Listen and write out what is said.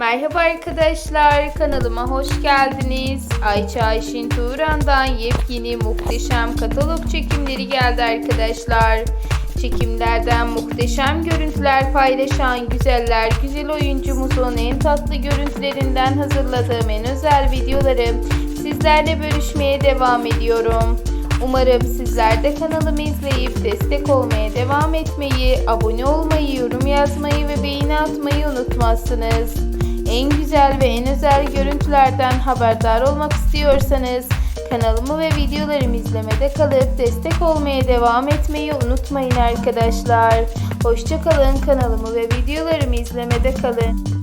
Merhaba arkadaşlar, kanalıma hoş geldiniz. Ayça Ayşin Turan'dan yepyeni muhteşem katalog çekimleri geldi arkadaşlar. Çekimlerden muhteşem görüntüler paylaşan güzeller güzel oyuncumuzun en tatlı görüntülerinden hazırladığım en özel videoları sizlerle bölüşmeye devam ediyorum. Umarım sizler de kanalımı izleyip destek olmaya devam etmeyi, abone olmayı, yorum yazmayı ve beğeni atmayı unutmazsınız. En güzel ve en özel görüntülerden haberdar olmak istiyorsanız kanalımı ve videolarımı izlemede kalıp destek olmaya devam etmeyi unutmayın arkadaşlar. Hoşçakalın kanalımı ve videolarımı izlemede kalın.